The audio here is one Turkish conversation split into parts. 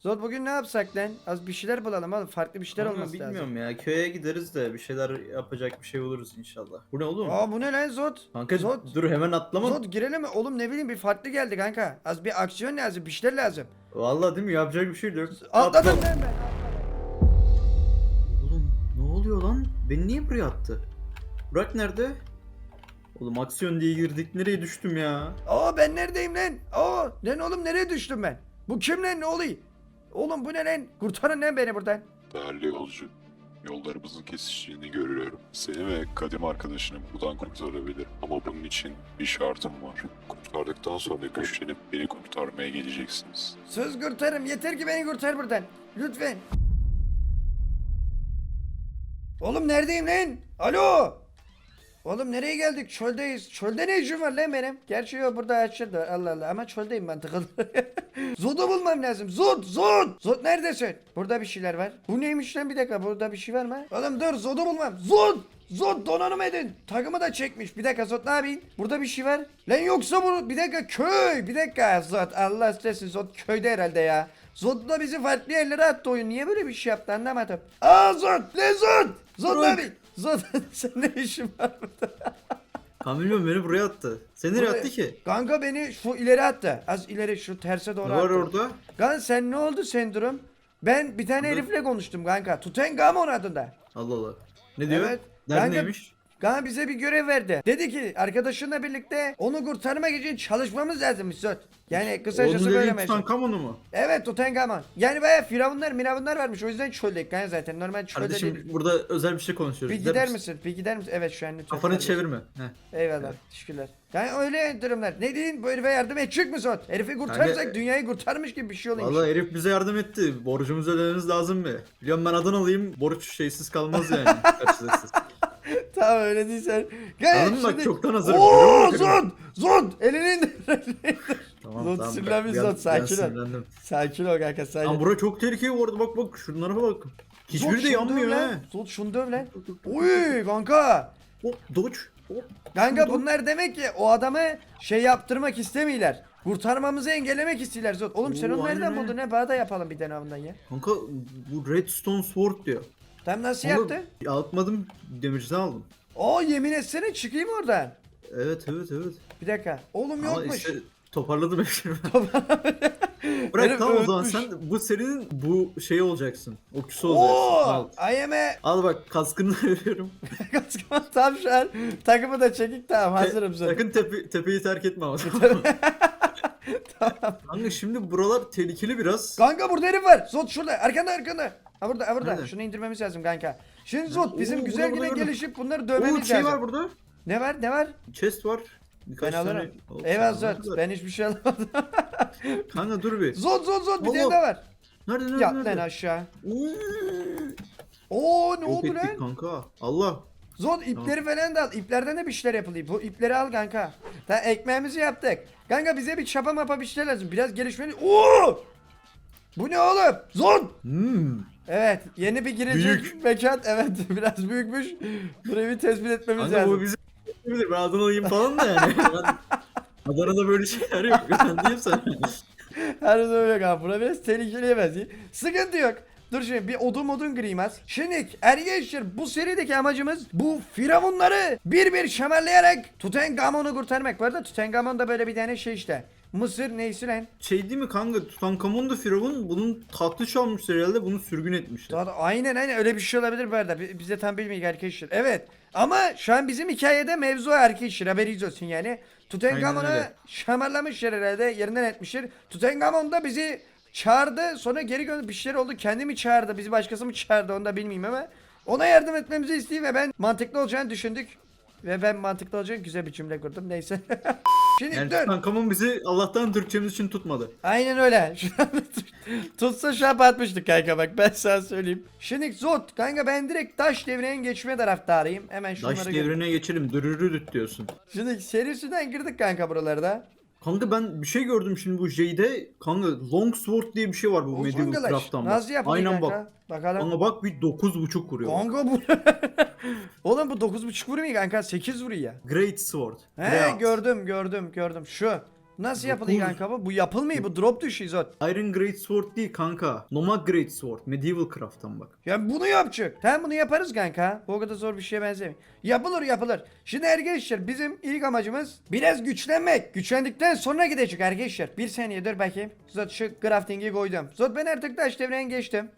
Zod bugün ne yapsak lan? Az bir şeyler bulalım oğlum. Farklı bir şeyler Kanka olması lazım. bilmiyorum ya köye gideriz de bir şeyler yapacak bir şey buluruz inşallah. Bu ne oğlum? Aa bu ne lan Zod? Kanka Zod. dur hemen atlama. Zod girelim mi? Oğlum ne bileyim bir farklı geldi kanka. Az bir aksiyon lazım, bir şeyler lazım. Vallahi değil mi yapacak bir şey yok. Atladım Atla. lan ben. Oğlum ne oluyor lan? Beni niye buraya attı? Burak nerede? Oğlum aksiyon diye girdik nereye düştüm ya? Aa ben neredeyim lan? Aa lan oğlum nereye düştüm ben? Bu kim lan ne oluyor? Oğlum bu ne lan? Kurtarın lan beni buradan. Değerli yolcu, yollarımızın kesiştiğini görüyorum. Seni ve kadim arkadaşını buradan kurtarabilirim. Ama bunun için bir şartım var. Kurtardıktan sonra güçlenip beni kurtarmaya geleceksiniz. Söz kurtarım. Yeter ki beni kurtar buradan. Lütfen. Oğlum neredeyim lan? Alo. Oğlum nereye geldik? Çöldeyiz. Çölde ne işim var lan benim? Gerçi yok burada açıldı. Allah Allah ama çöldeyim ben tıkıldım. Zod'u bulmam lazım. Zod! Zod! Zod neredesin? Burada bir şeyler var. Bu neymiş lan bir dakika burada bir şey var mı? Oğlum dur Zod'u bulmam. Zod! Zod donanım edin. Takımı da çekmiş. Bir dakika Zod ne yapayım? Burada bir şey var. Lan yoksa bu bir dakika köy. Bir dakika Zod. Allah istesin Zod köyde herhalde ya. Zod da bizi farklı yerlere attı oyun. Niye böyle bir şey yaptı anlamadım. Aa Zod! Lan Zod! Zod ne yapayım? Zod sen ne işin var burada? Bilmiyorum beni buraya attı. Seni nereye Buraya- attı ki? Kanka beni şu ileri attı. Az ileri şu terse doğru Ne var attı. orada? Kanka sen ne oldu sendrom? Ben bir tane Burada- herifle konuştum kanka. Tutengamon adında. Allah Allah. Ne diyor? Evet. Neredeymiş? Kanka bize bir görev verdi. Dedi ki arkadaşınla birlikte onu kurtarmak için çalışmamız lazım Zot. Yani kısacası Oğlum böyle dediğin meşhur. Tutankamon'u mu? Evet Tutengamon. Yani baya firavunlar miravunlar varmış. O yüzden çöldeyik kanka zaten. Normal çölde Kardeşim değil. burada özel bir şey konuşuyoruz. Bir gider misin? Bir gider misin? Evet şu an lütfen. Kafanı kardeşim. çevirme. Heh. Eyvallah. Evet. Teşekkürler. Yani öyle durumlar. Ne diyeyim? Bu herife yardım edecek mi Zot? Herifi kurtarırsak Kanka- dünyayı kurtarmış gibi bir şey oluyor. Vallahi herif bize yardım etti. Borcumuzu ödememiz lazım mı? Biliyorum ben Adanalıyım. Borç şeysiz kalmaz yani. Karşılıksız. Tamam öyle değilsen. Gel Anladın mı? Bak çoktan Görüyor musun? Zod! Zod! Elini indir. Tamam Zod tamam. sinirlenmiş, ben sakin ol. sakin ol kanka sakin. Lan bura çok tehlikeli bu arada bak bak şunlara bak. Hiçbiri de yanmıyor ha. Zod şunu döv lan. Uy kanka. Hop dodge. Hop. Kanka bunlar demek ki o adamı şey yaptırmak istemiyorlar. Kurtarmamızı engellemek istiyorlar Zod. Oğlum sen Oo, onu nereden buldun ne? Bana da yapalım bir tane ondan ya. Kanka bu Redstone Sword diyor. Tam nasıl Onu yaptı? Atmadım demirciden aldım. Oo yemin etsene çıkayım oradan. Evet evet evet. Bir dakika. Oğlum Ama yokmuş. işte toparladım hepsini. Bırak tamam o zaman sen bu serinin bu şeyi olacaksın. Okusu olacaksın. Al. Oo! I am a Al bak kaskını veriyorum. Kaskıma tam şu an takımı da çekik tamam hazırım zaten. Sakın tepe, tepeyi terk etme ama. Kanka şimdi buralar tehlikeli biraz. Kanka burada herif var. Zot şurada. Arkanda arkanda. Ha burada ha burada. Nerede? Şunu indirmemiz lazım kanka. Şimdi Zot bizim Oo, güzel burada, yine burada. gelişip bunları Oo dövmemiz şey lazım. var burada. Ne var ne var? Chest var. Birkaç Ben alırım. tane- sen Zot. Ben hiçbir şey alamadım. Kanka dur bir. Zot Zot Zot bir tane daha var. Nerede nerede Yat nerede? lan aşağı. Oo. Oo ne Yok oldu lan? kanka. Allah. Zot ipleri falan da al. İplerden de bir şeyler yapılıyor. Bu ipleri al kanka. Tamam ekmeğimizi yaptık. Kanka bize bir çapa mapa bir şeyler lazım. Biraz gelişmeli. Oo! Bu ne oğlum? Zot! Hmm. Evet yeni bir girecek Büyük. mekan. Evet biraz büyükmüş. Burayı bir tespit etmemiz Kanka lazım. bu bizi bilir. Ben Adanalıyım falan da yani. Ben Adana'da böyle şeyler yok. Ben diyeyim sana. Her zaman öyle kanka. Bura biraz tehlikeli benziyor. Sıkıntı yok. Dur şimdi bir odun modun gireyim az. Şimdi arkadaşlar bu serideki amacımız bu firavunları bir bir şamarlayarak Tutenkamon'u kurtarmak. Bu arada Tutenkamon da böyle bir tane şey işte. Mısır neyse lan. Şey değil mi kanka Tutankamon da Firavun bunun tahtı çalmışlar herhalde bunu sürgün etmişler. Daha da- aynen aynen öyle bir şey olabilir bu arada. Bi- Biz de tam bilmiyoruz arkadaşlar. Evet. Ama şu an bizim hikayede mevzu arkadaşlar. Haberiniz olsun yani. Öyle. şamarlamışlar herhalde. Yerinden etmişler. Tutenkamon da bizi çağırdı. Sonra geri gönderdi. Bir şeyler oldu. Kendi mi çağırdı? Bizi başkası mı çağırdı? Onu da bilmiyorum ama. Ona yardım etmemizi istiyor ve ben mantıklı olacağını düşündük. Ve ben mantıklı olacağını güzel bir cümle kurdum. Neyse. Şimdi Yani dur. Tutankamon bizi Allah'tan Türkçemiz için tutmadı. Aynen öyle. Tutsa şu an batmıştık kanka bak ben sana söyleyeyim. Şimdi Zot kanka ben direkt taş devrine geçme taraftarıyım. Hemen şunları gör- devrine geçelim. Dürürüdüt diyorsun. Şimdi serisinden girdik kanka buralarda. Kanka ben bir şey gördüm şimdi bu J'de. Kanka Long Sword diye bir şey var bu Uzun Medieval kılıç. Craft'tan. bak. Nasıl yapılıyor Aynen kanka? bak. Bakalım. Kanka bak bir 9.5 vuruyor. Kanka bu. Oğlum bu 9.5 vuruyor kanka 8 vuruyor ya. Great Sword. He Great. gördüm gördüm gördüm şu. Nasıl yapılıyor Dokuz. kanka bu? Bu yapılmıyor bu drop düşüyor zaten. Iron Great Sword değil kanka. Nomad Great Sword. Medieval Craft'tan bak. Ya bunu yapacak. Tamam bunu yaparız kanka. Bu kadar zor bir şeye benzemiyor. Yapılır yapılır. Şimdi arkadaşlar bizim ilk amacımız biraz güçlenmek. Güçlendikten sonra gidecek arkadaşlar. Bir saniye dur bakayım. Zot şu crafting'i koydum. Zot ben artık taş devreye geçtim.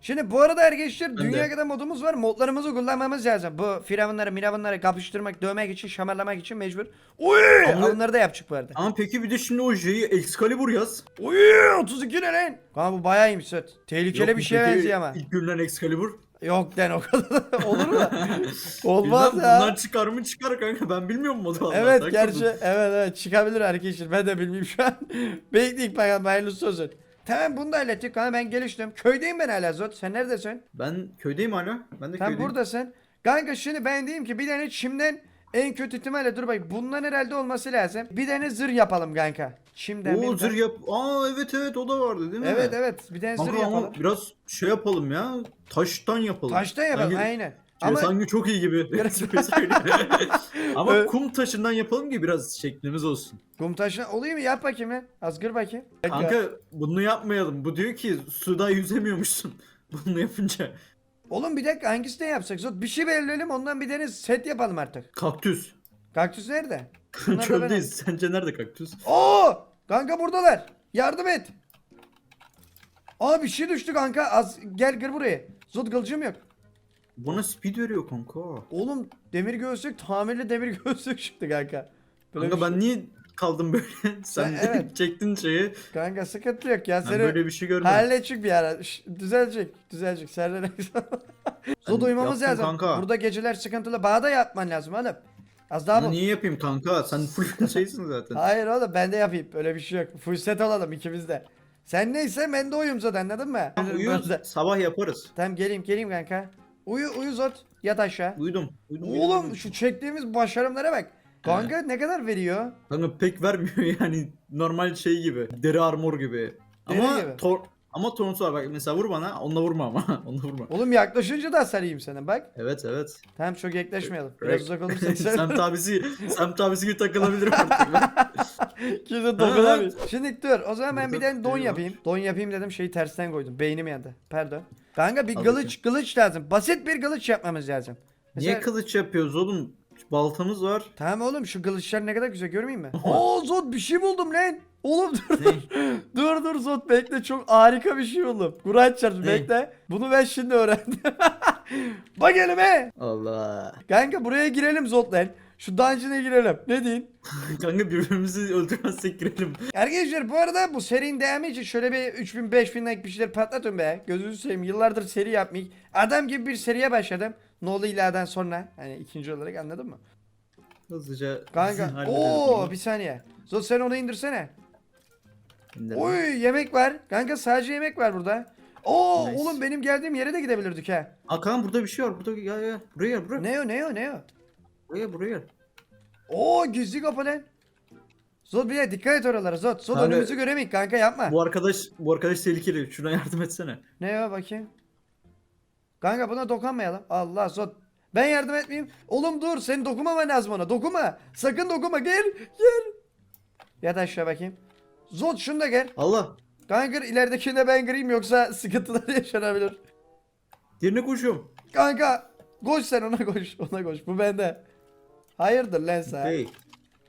Şimdi bu arada arkadaşlar dünya kadar modumuz var. Modlarımızı kullanmamız lazım. Bu firavunları miravunları kapıştırmak, dövmek için, şamarlamak için mecbur. Uy! Ama- Onları da yapacak bu arada. Ama peki bir de şimdi o J'yi Excalibur yaz. Uy! 32 ne lan? Kanka bu bayağı iyiymiş Zot. Tehlikeli Yok bir şeye peki benziyor ama. İlk görülen Excalibur. Yok den o kadar. Olur mu? Olmaz Bilmem, ya. Bunlar çıkar mı çıkar kanka ben bilmiyorum modu vallahi. Evet Sen gerçi kurdun. evet evet çıkabilir arkadaşlar ben de bilmiyorum şu an. Bekleyip bakalım hayırlısı olsun. Tamam bunu da hallettik kanka ben geliştim. Köydeyim ben hala Zot sen neredesin? Ben köydeyim hala. Ben de Sen köydeyim. buradasın. Kanka şimdi ben diyeyim ki bir tane çimden en kötü ihtimalle dur bakayım bundan herhalde olması lazım. Bir tane zırh yapalım kanka. Çimden Oo zırh yap. Aa evet evet o da vardı değil mi? Evet evet bir tane zırh Kanka ama yapalım. biraz şey yapalım ya. Taştan yapalım. Taştan yapalım Sanki- aynen. Ama... Sanki çok iyi gibi. Biraz- Ama Evet. kum taşından yapalım ki biraz şeklimiz olsun. kum taşına oluyor mu yap bakayım lan. Az kır bakayım. Kanka bunu yapmayalım. Bu diyor ki suda yüzemiyormuşsun. Bunu yapınca. Oğlum bir dakika hangisini yapsak? Zot bir şey belirleyelim ondan bir tane set yapalım artık. Kaktüs. Kaktüs nerede? Çöldeyiz. Sence nerede kaktüs? Oo! Kanka buradalar. Yardım et. Aa bir şey düştü kanka. Az gel gir buraya. Zot kılıcım yok. Bana speed veriyor kanka. Oğlum demir göğüslük tamirli demir göğüslük çıktı kanka. Böyle Kanka bir şey- ben niye kaldım böyle? Sen evet. çektin şeyi. Kanka sıkıntı yok ya. Ben Seni böyle bir şey görmedim. halledecek bir ara. Şş, düzelecek. Düzelecek. Ben uyumamız yaptım lazım. kanka. Burada geceler sıkıntılı. Bağda yapman lazım oğlum. Az daha Bunu bu. niye yapayım kanka? Sen full şeysin zaten. Hayır oğlum ben de yapayım. Öyle bir şey yok. Full set olalım ikimiz de. Sen neyse ben de uyum zaten anladın mı? Uyu sabah yaparız. Tamam geleyim geleyim kanka. Uyu uyu Zot. Yat aşağı. Uyudum. uyudum Oğlum uyudum. şu çektiğimiz başarımlara bak. Kanka ne kadar veriyor? Kanka pek vermiyor yani normal şey gibi. Deri armor gibi. Deri ama gibi. tor ama tonusu var bak mesela vur bana onunla vurma ama onunla vurma. Oğlum yaklaşınca da sarayım sana bak. Evet evet. Tamam çok yaklaşmayalım. Biraz uzak olursak Semt sarılırım. abisi Semt abisi gibi takılabilirim artık. Kimse dokunamıyor. Şimdi dur o zaman ben bir tane don yapayım. Don yapayım dedim şeyi tersten koydum. Beynim yandı. Pardon. Kanka bir Al kılıç kılıç lazım. Basit bir kılıç yapmamız lazım. Niye Mesela- kılıç yapıyoruz oğlum? Baltamız var. Tamam oğlum şu kılıçlar ne kadar güzel görmeyeyim mi? Oo Zot bir şey buldum lan. Oğlum dur dur. dur dur Zot bekle çok harika bir şey buldum. Kur'an çarpsın Ne? bekle. Bunu ben şimdi öğrendim. Bak elime. Allah. Kanka buraya girelim Zot lan. Şu dungeon'a girelim. Ne diyeyim? Kanka birbirimizi öldürmezsek girelim. Arkadaşlar bu arada bu serinin devamı için şöyle bir 3000 5000 like bir şeyler patlatın be. Gözünüzü seveyim. Yıllardır seri yapmayı. Adam gibi bir seriye başladım. Nolu ila'dan sonra. Hani ikinci olarak anladın mı? Hızlıca Kanka. Oo bir saniye. Zot sen onu indirsene. İndirelim. Oy yemek var. Kanka sadece yemek var burada. Oo Nice. oğlum benim geldiğim yere de gidebilirdik ha. Aa Kaan burada bir şey var. Burada gel gel. Buraya gel buraya. Ne o ne o ne o? Buraya buraya. Oo gizli kapı lan. Zot bir de dikkat et oralara Zot. Zot Kanka- önümüzü göremeyik kanka yapma. Bu arkadaş bu arkadaş tehlikeli. Şuna yardım etsene. Ne o bakayım. Kanka buna dokunmayalım. Allah Zot. Ben yardım etmeyeyim. Oğlum dur senin dokunmaman lazım ona. Dokunma. Sakın dokunma. Gel. Gel. Yat aşağı bakayım. Zot şunu da gel. Allah. Kanka ileridekini de ben gireyim yoksa sıkıntılar yaşanabilir. Diğerine koşuyorum. Kanka koş sen ona koş. Ona koş. Bu bende. Hayırdır lan sen? Hey.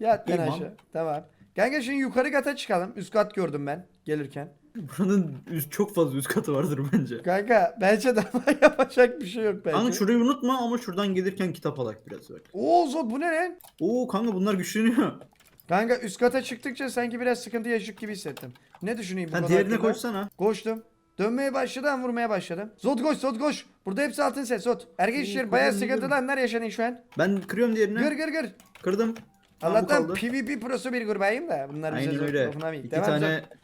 Yat lan İyi, aşağı. Tamam. Kanka şimdi yukarı kata çıkalım. Üst kat gördüm ben gelirken. Buranın üst, çok fazla üst katı vardır bence. Kanka bence daha yapacak bir şey yok bence. Kanka şurayı unutma ama şuradan gelirken kitap alak biraz bak. Oo Zot bu ne lan? Oo kanka bunlar güçleniyor. Kanka üst kata çıktıkça sanki biraz sıkıntı yaşayacak gibi hissettim. Ne düşüneyim bu Sen konu diğerine hakkında? koşsana. Koştum. Dönmeye başladım vurmaya başladım. Zot koş Zot koş. Burada hepsi altın set Zot. Arkadaşlar bayağı kırdım, sıkıntılı anlar yaşanıyor şu an. Ben kırıyorum diğerini. Gır gır gır. Kırdım. Tamam, Allah'tan. PvP prosu bir kurbayım da bunlar bize Aynen zor öyle. İki Devam tane Zot.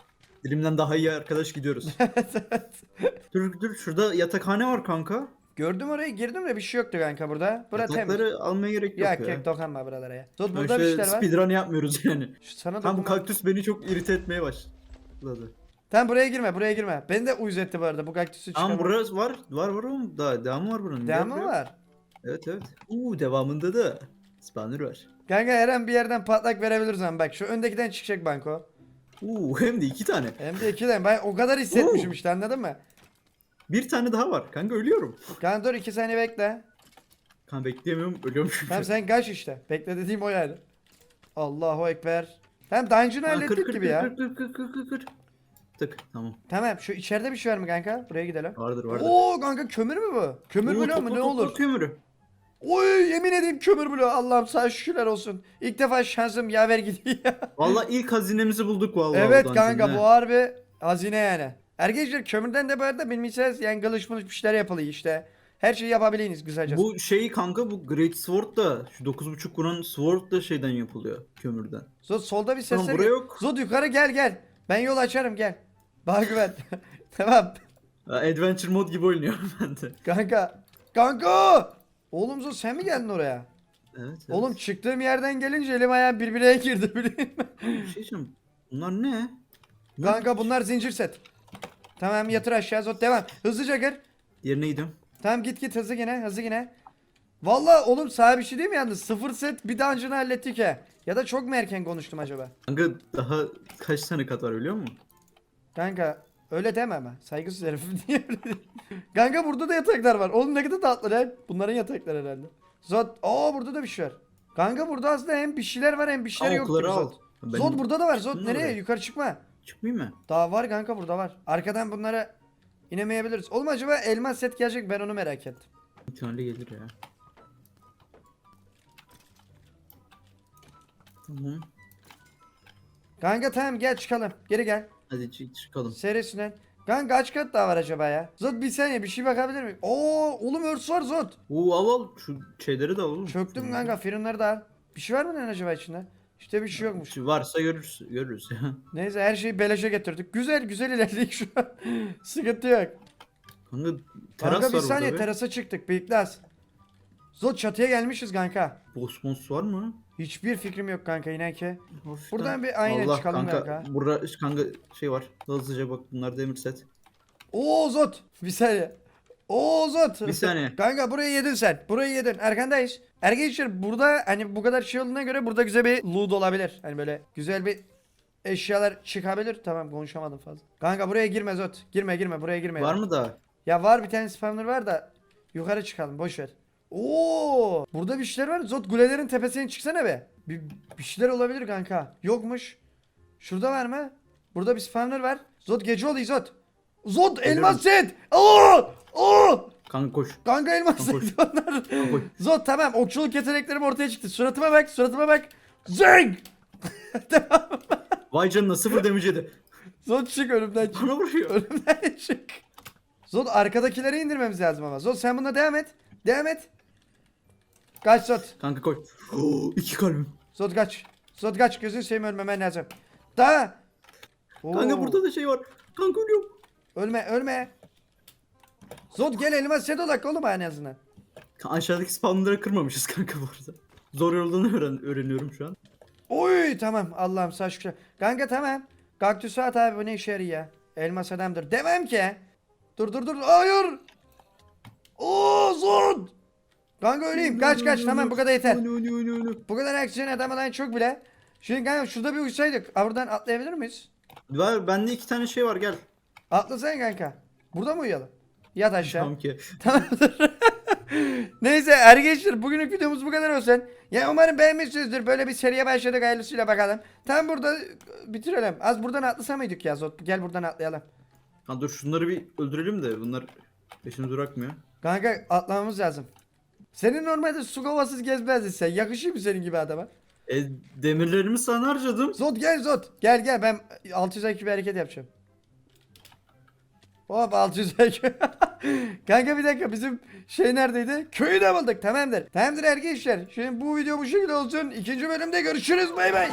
dilimden daha iyi arkadaş gidiyoruz. dur dur şurada yatakhane var kanka. Gördüm orayı girdim de bir şey yoktu kanka burada. Burada temiz. Yatakları almaya gerek yok Ya ya. kek dokunma buralara ya. Ben burada bir şeyler var. speedrun yapmıyoruz yani. Şu Sana Tam bu dokunma. kaktüs beni çok irite etmeye başladı. Tamam buraya girme buraya girme. Beni de uyuz etti bu arada bu kaktüsü Tamam çıkarma. burası var. Var var oğlum. Daha devamı var bunun. Devamı buraya. var. Evet evet. Uuu devamında da spawner var. Kanka her an bir yerden patlak verebiliriz ama bak şu öndekiden çıkacak banko. Uuu hem de iki tane. Hem de ikiden ben o kadar hissetmişim Oo. işte anladın mı? Bir tane daha var. Kanka ölüyorum. Kanka dur iki saniye bekle. Kanka bekleyemiyorum ölüyorum çünkü. Tamam sen kaç işte. Bekle dediğim o yani. Allahu Ekber. Tamam dungeon'ı Ha, hallettik gibi ya. Kır kır kır kır kır kır. Tık tamam. Tamam şu içeride bir şey var mı kanka? Buraya gidelim. Vardır vardır. Oo kanka kömür mü bu? Kömür Oo, bloğu topla, mu ne topla olur? kömürü. Oy yemin edeyim kömür bloğu. Allah'ım sana şükürler olsun. İlk defa şansım yaver gidiyor. Valla ilk hazinemizi bulduk vallahi. evet oradan kanka şimdi. bu harbi hazine yani. Arkadaşlar kömürden de bu arada bilmişsiniz yani kılıç mılıç bir şeyler yapılıyor işte. Her şeyi yapabilirsiniz kısaca. Bu şey kanka bu Great Sword da şu 9.5 vuran Sword da şeyden yapılıyor kömürden. Zod solda bir Tamam sesler. buraya yok. Zod yukarı gel gel. Ben yol açarım gel. Bana güven. tamam. Adventure mod gibi oynuyorum ben de. Kanka. Kanka. Oğlum sen mi geldin oraya? Evet, evet. Oğlum çıktığım yerden gelince elim ayağım birbirine girdi bileyim mi? bir şey diyeceğim. Bunlar ne? Ne? Kanka bunlar zincir set. Tamam yatır aşağı Zod devam. Hızlıca gir. Yerine gidiyorum. Tamam git git hızlı yine hızlı yine. Valla oğlum sana bir şey diyeyim mi yalnız? Sıfır set bir dungeon'ı hallettik he. Ya da çok mu erken konuştum acaba? Kanka daha kaç tane kat var biliyor musun? Kanka öyle deme ama. Saygısız herif niye öyle diyeyim? Kanka burada da yataklar var. Oğlum ne kadar tatlı lan. Bunların yatakları herhalde. Zod. Aa burada da bir şey var. Kanka burada aslında hem bir şeyler var hem bir şeyler yok okları gibi al. Zod. Ben Zod burada da var. Zod nereye? oraya. Yukarı çıkma. Çıkmayayım mı? Daha var kanka burada var. Arkadan bunlara inemeyebiliriz. Oğlum acaba elmas set gelecek ben onu merak ettim. İhtimalle gelir ya. Tamam. Kanka tamam gel çıkalım. Geri gel. Hadi çık çıkalım. Serisinden. Kanka kaç kat daha var acaba ya? Zod bir saniye bir şey bakabilir miyim? Oo oğlum örs var Zod. Oo al al şu şeyleri de al oğlum. Çöktüm kanka fırınları da al. Bir şey var mı lan acaba içinde? İşte bir şey yokmuş. Varsa görürüz görürüz ya. Neyse her şeyi beleşe getirdik. Güzel güzel ilerledik şu an. Sıkıntı yok. Kanka teras Kanka bir var saniye burada be. terasa çıktık. Bıyıklas. Zod çatıya gelmişiz kanka. Bosmos var mı? Hiçbir fikrim yok kanka inan ki. Hafiften. Buradan bir aynen Allah çıkalım kanka. kanka. Burada kanka şey var. Hızlıca bak bunlar demir set. Oo Zod. Bir saniye. Oo Zod. Bir saniye. Kanka burayı yedin sen. Burayı yedin. Arkandayız. Arkadaşlar burada hani bu kadar şey olduğuna göre burada güzel bir loot olabilir. Hani böyle güzel bir eşyalar çıkabilir. Tamam konuşamadım fazla. Kanka buraya girme Zod. Girme girme buraya girme. Var mı daha? Ya var bir tane spawner var da yukarı çıkalım boş ver. Oo! Burada bir şeyler var. Zod kulelerin tepesine çıksana be. Bir, bir şeyler olabilir kanka. Yokmuş. Şurada var mı? Burada bir spawner var. Zod gece oluyor Zod. Zod elmas set. Oo! Oo! Kanka koş. Kanka elmas Kanka, set onlar. Zod tamam okçuluk yeteneklerim ortaya çıktı. Suratıma bak suratıma bak. Zing! Vay canına sıfır damage yedi. Zod çık önümden çık. Bana vuruyor. Önümden çık. Zod arkadakileri indirmemiz lazım ama. Zod sen bunda devam et. Devam et. Kaç Zod. Kanka koy. İki kalbim. Zod kaç. Zod kaç. Gözünü seveyim ölmemen lazım. Daha. Oo. Kanka burada da şey var. Kanka ölüyorum. Ölme ölme. Zod gel elime set olak oğlum en azından. Aşağıdaki spawnları kırmamışız kanka bu arada. Zor yoldan öğren öğreniyorum şu an. Oy tamam Allah'ım sağ şükür. Kanka tamam. Kaktüsü at abi bu ne işe yarıyor ya. Elmas adamdır. Demem ki. Dur dur dur. Hayır. Oo Zod. Kanka öleyim. Kaç kaç tamam bu kadar yeter. Bu kadar aksiyon adamadan çok bile. Şimdi kanka şurada bir uçsaydık. Ha, Buradan atlayabilir miyiz? Var bende iki tane şey var gel. Atlasana kanka. Burada mı uyuyalım? Yat aşağı. Tamam ki. Tamamdır. Neyse arkadaşlar bugünlük videomuz bu kadar olsun. Ya umarım beğenmişsinizdir. Böyle bir seriye başladık hayırlısıyla bakalım. Tam burada bitirelim. Az buradan atlasa mıydık ya Zot? Gel buradan atlayalım. Ha dur şunları bir öldürelim de bunlar peşimizi bırakmıyor. Kanka atlamamız lazım. Senin normalde su kovasız gezmezdin sen. Yakışıyor mu senin gibi adama? E demirlerimi sana harcadım. Zot gel Zot. Gel gel ben 600 IQ bir hareket yapacağım. Hop 600 IQ. Kanka bir dakika bizim şey neredeydi? Köyü de bulduk tamamdır. Tamamdır arkadaşlar. Şimdi bu video bu şekilde olsun. İkinci bölümde görüşürüz bay bay.